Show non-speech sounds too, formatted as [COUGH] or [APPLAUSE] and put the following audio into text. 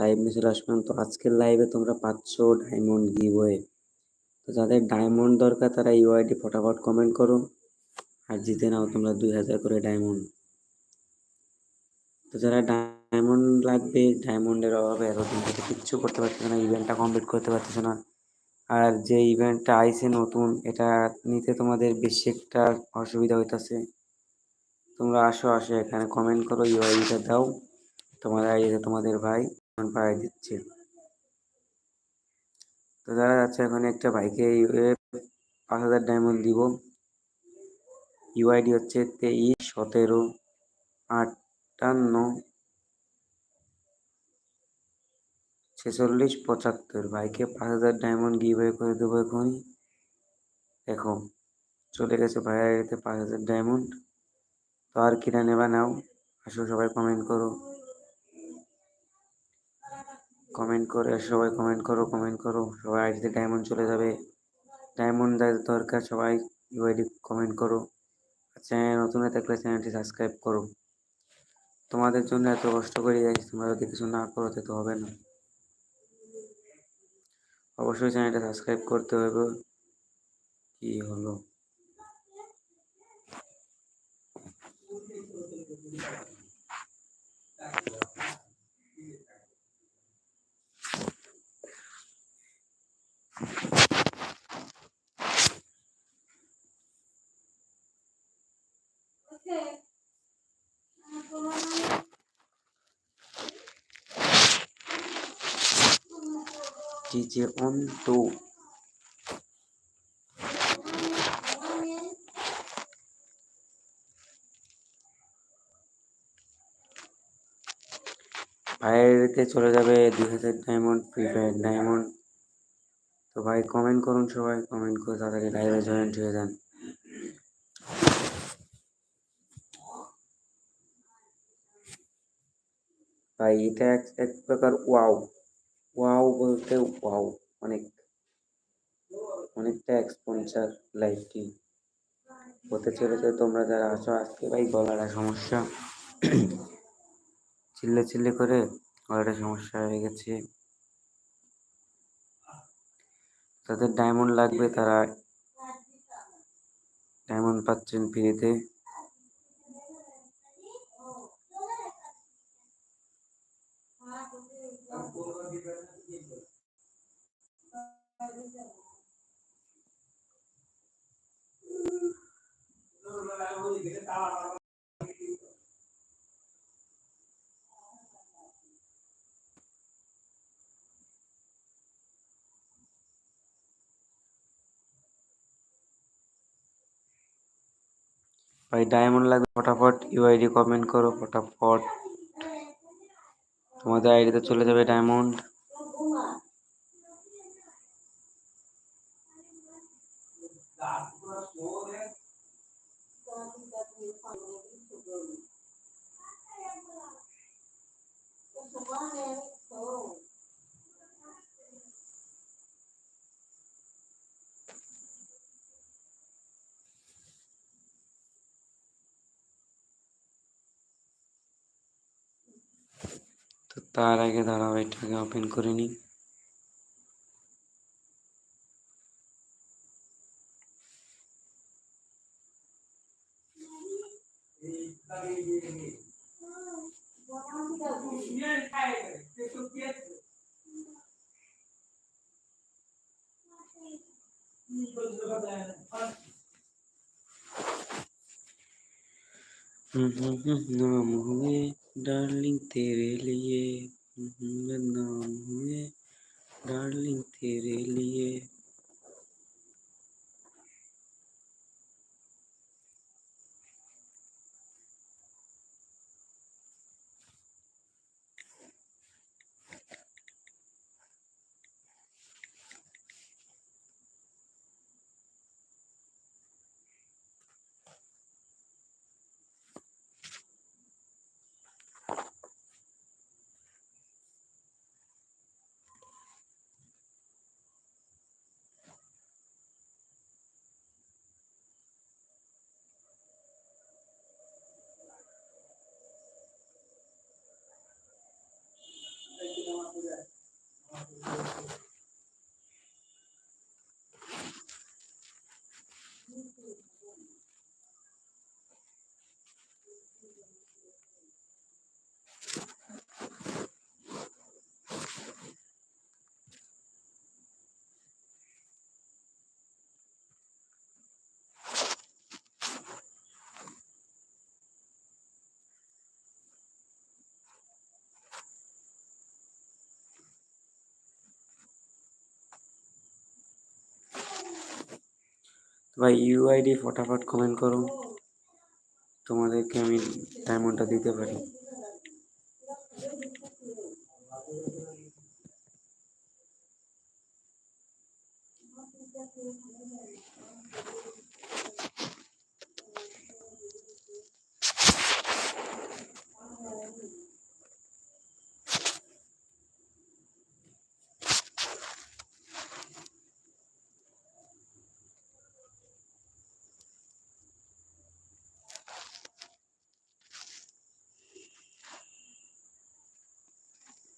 Live চলে আসলাম তো আজকের লাইভে তোমরা পাচ্ছ ডায়মন্ড গিভওয়ে তো যাদের ডায়মন্ড দরকার, তারা ইউআইডি ফটাফট কমেন্ট করো। আর জিতে নাও তোমরা দুই হাজার করে ডায়মন্ড তো যারা ডায়মন্ড লাগবে ডায়মন্ডের অভাবে এতদিন থেকে কিচ্ছু করতে পারতেছে না ইভেন্টটা কমপ্লিট করতে পারতেছে না। আর যে ইভেন্টটা আইছে নতুন, এটা নিতে তোমাদের বেশি একটা অসুবিধা হইতেছে। তোমরা আসো আসো, এখানে কমেন্ট করো ইউআইডিটা দাও। তোমাদের আইডিতে তোমাদের ভাই। পাঠিয়ে দিচ্ছে। তো যারা যাচ্ছে এখন একটা ভাইকে পাঁচ হাজার ডায়মন্ড দিব। ইউআইডি হচ্ছে তেইশ, সতেরো, আটান্ন, ছেচল্লিশ, পঁচাত্তর। বাইকে পাঁচ হাজার ডায়মন্ড গিভওয়ে করে দেবো এখনই। দেখো, চলে গেছে ভাইয়ের পাঁচ হাজার ডায়মন্ড। তো আর কিনা নেবা নাও। আসো সবাই কমেন্ট করো। কমেন্ট করে, সবাই কমেন্ট করো কমেন্ট করো। সবাই আইডিতে ডায়মন্ড চলে যাবে। ডায়মন্ড দরকার, সবাই ইউআইডি কমেন্ট করো। চ্যানেল নতুন হয়ে থাকলে চ্যানেলটি সাবস্ক্রাইব করো। তোমাদের জন্য এত কষ্ট করে যাচ্ছি তোমরা যদি কিছু না করো, তো হবে না। অবশ্যই চ্যানেলটা সাবস্ক্রাইব করতে হবে। কি হলো? অন তো ভাইয়েরতে চলে যাবে দুই হাজার ডায়মন্ড ফ্রি ফায়ার ডায়মন্ড ভাই কমেন্ট করুন সবাই কমেন্ট করে তাড়াতাড়ি লাইভে জয়েন্ট হয়ে যান। ভাই, এটা এক এক প্রকার ওয়াও ওয়াও বলতে ওয়াও অনেক, অনেকটা এক্সপেন্সার লাইফটি হতে চলেছে তোমরা যারা আছো, আজকে ভাই গলাটা সমস্যা। [CLEARS THROAT] চিল্লে চিল্লে করে গলাটা সমস্যা হয়ে গেছে। তাদের ডায়মন্ড লাগবে তারা ডায়মন্ড পাচ্ছেন ফ্রিতে ভাই ডায়মন্ড লাগবে ফটাফট ইউআইডি কমেন্ট করো ফটাফট। তোমাদের আইডিতে চলে যাবে ডায়মন্ড তো তার আগে দাঁড়াও এটাকে ওপেন করে নিই হুম হুম হুম डार्लिंग तेरे लिए नाम हुए डार्लिंग तेरे लिए ভাই ইউআইডি ফটাফট কমেন্ট করো। তোমাদেরকে আমি ডায়মন্ডটা দিতে পারি।